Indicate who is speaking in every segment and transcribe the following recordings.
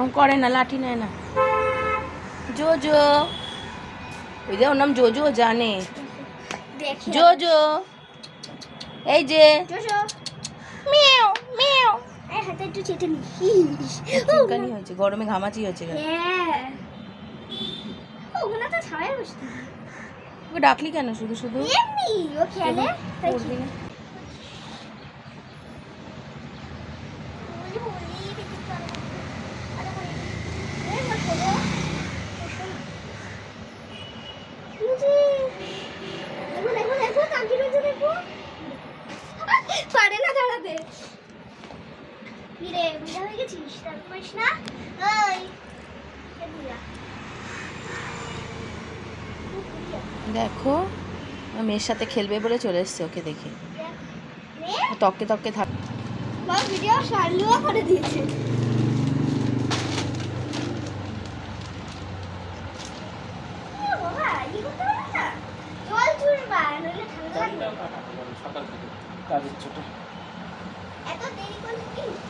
Speaker 1: ওরম করে না লাঠি নেয় না জোজো ওই যে ওর নাম জোজো জানে
Speaker 2: দেখি
Speaker 1: জোজো এই যে মিয়াও মিয়াও চুলকানি হয়েছে গরমে ঘামাচি
Speaker 2: বসতে
Speaker 1: ওকে ডাকলি কেন শুধু শুধু
Speaker 2: খেলে তাই
Speaker 1: করবি না?
Speaker 2: পারে হয়ে গেছিস না ওই।
Speaker 1: দেখো আমার মেয়ের সাথে খেলবে বলে চলে এসছে ওকে দেখে তককে তককে থাক
Speaker 2: মা ভিডিও করে দিয়েছে বাবা, ই করতে না? জল চুষবা, নইলে ঠান্ডা লাগবে।
Speaker 3: সকাল থেকে কাজের ছোট?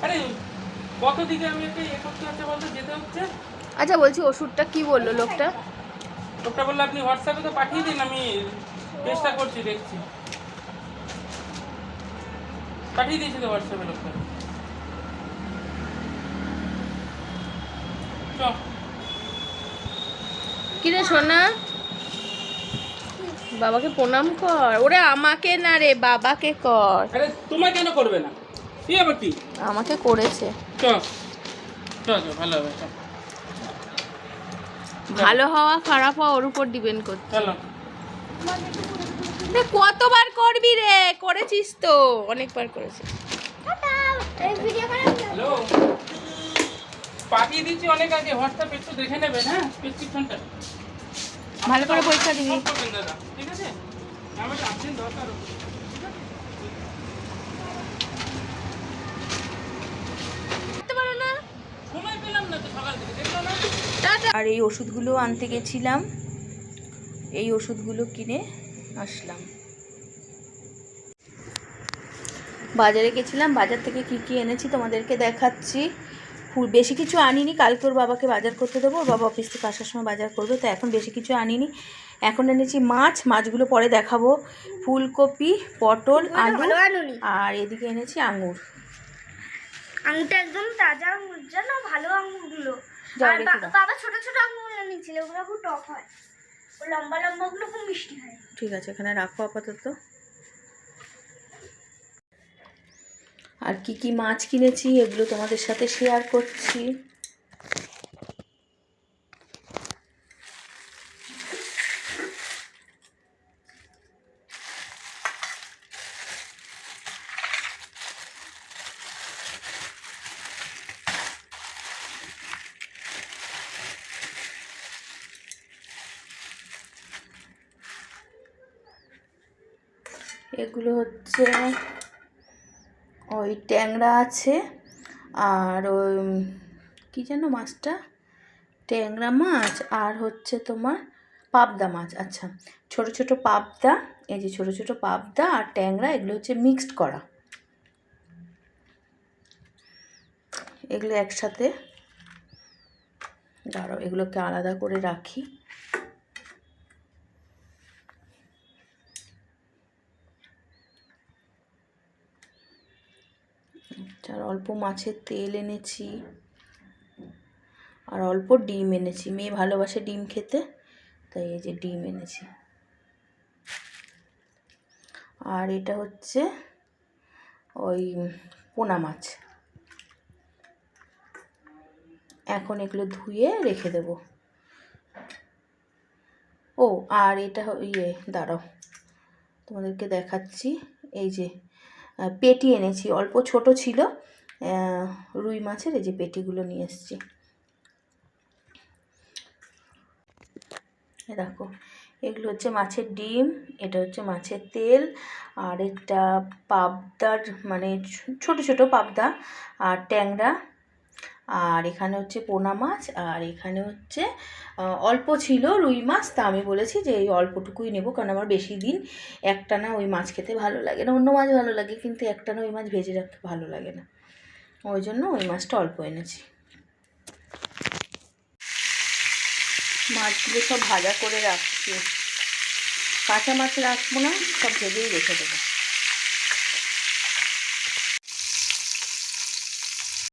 Speaker 3: আরে কত দিকে আমি একটা এ করতে হচ্ছে বলতে? যেতে হচ্ছে?
Speaker 1: আচ্ছা বলছি ওষুধটা কি বলল লোকটা?
Speaker 3: লোকটা বলল আপনি হোয়াটসঅ্যাপে তো পাঠিয়ে দিন আমি চেষ্টা করছি দেখছি। পাঠিয়ে দিয়েছি তো হোয়াটসঅ্যাপে লোকটা। চ।
Speaker 1: কিরে সোনা? বাবাকে প্রণাম কর। ওরে আমাকে না রে বাবাকে কর।
Speaker 3: আরে তোমার কেন করবে না? কি আবার কি?
Speaker 1: আমাকে করেছে।
Speaker 3: চ চ চ ভালো হবে চ
Speaker 1: ভালো হওয়া খারাপ হওয়া ওর উপর ডিপেন্ড করছে।
Speaker 3: চলো।
Speaker 1: রে, কতবার করবি রে? করেছিস তো। অনেকবার করেছিস।
Speaker 2: টাটা। এই ভিডিও করে
Speaker 3: হ্যালো? পাঠিয়ে দিচ্ছি অনেক আগে। হোয়াটসঅ্যাপ একটু দেখে নেবেন হ্যাঁ? প্রেসক্রিপশনটা
Speaker 1: ভালো করে পরীক্ষা দিবি।
Speaker 3: ঠিক আছে? আমার আর্জেন্ট দরকার ওর।
Speaker 1: করতে পারো না
Speaker 3: সময় পেলাম না তো সকাল থেকে দেখল না
Speaker 1: আর এই ওষুধগুলো আনতে গেছিলাম। এই ওষুধগুলো কিনে আসলাম। বাজারে গেছিলাম। বাজার থেকে কি কি এনেছি তোমাদেরকে দেখাচ্ছি। বেশি কিছু আনিনি। কালকে ওর বাবাকে বাজার করতে দেবো। ওর বাবা অফিস থেকে আসার সময় বাজার করবে তো এখন বেশি কিছু আনিনি। এখন এনেছি মাছ। মাছগুলো পরে দেখাবো। ফুলকপি পটল আলু আর এদিকে এনেছি আঙুর
Speaker 2: আঙুরটা একদম তাজা আঙুর জানো? ভালো আঙুরগুলো বাবা ছোট ছোট আঙুর নিয়েছিল ওগুলো খুব টক হয়। ও লম্বা লম্বা গুলো খুব মিষ্টি হয়।
Speaker 1: ঠিক আছে এখানে রাখো আপাতত। আর কি কি মাছ কিনেছি এগুলো তোমাদের সাথে শেয়ার করছি। এগুলো হচ্ছে ওই ট্যাংরা আছে আর ওই কী যেন মাছটা? ট্যাংরা মাছ আর হচ্ছে তোমার পাবদা মাছ। আচ্ছা ছোট ছোট পাবদা, এই যে ছোট ছোট পাবদা আর ট্যাংরা, এগুলো হচ্ছে মিক্সড করা। এগুলো একসাথে, দাঁড়াও, এগুলোকে আলাদা করে রাখি। আর অল্প মাছের তেল এনেছি আর অল্প ডিম এনেছি। মেয়ে ভালোবাসে ডিম খেতে, তাই এই যে ডিম এনেছি। আর এটা হচ্ছে ওই পোনা মাছ। এখন এগুলো ধুয়ে রেখে দেব। ও, আর এটা ইয়ে দাঁড়াও, তোমাদেরকে দেখাচ্ছি। এই যে পেটি এনেছি। অল্প ছোট ছিল। রুই মাছের এই যে পেটিগুলো নিয়ে এসেছি। দেখো, এগুলো হচ্ছে মাছের ডিম, এটা হচ্ছে মাছের তেল, আর একটা পাবদার মানে ছোট ছোট পাবদা আর ট্যাংরা। আর এখানে হচ্ছে পোনা মাছ, আর এখানে হচ্ছে অল্প ছিল রুই মাছ, তা আমি বলেছি যে এই অল্পটুকুই নেব, কারণ আমার বেশি দিন একটানা ওই মাছ খেতে ভালো লাগে না, অন্য মাছ ভালো লাগে, কিন্তু একটানা ওই মাছ ভেজে রাখতে ভালো লাগে না। ওই জন্য ওই মাছটা অল্প এনেছি। মাছগুলো সব ভাজা করে রাখছি। কাঁচা মাছ রাখব না, সব ভেজেই রেখে দেবো।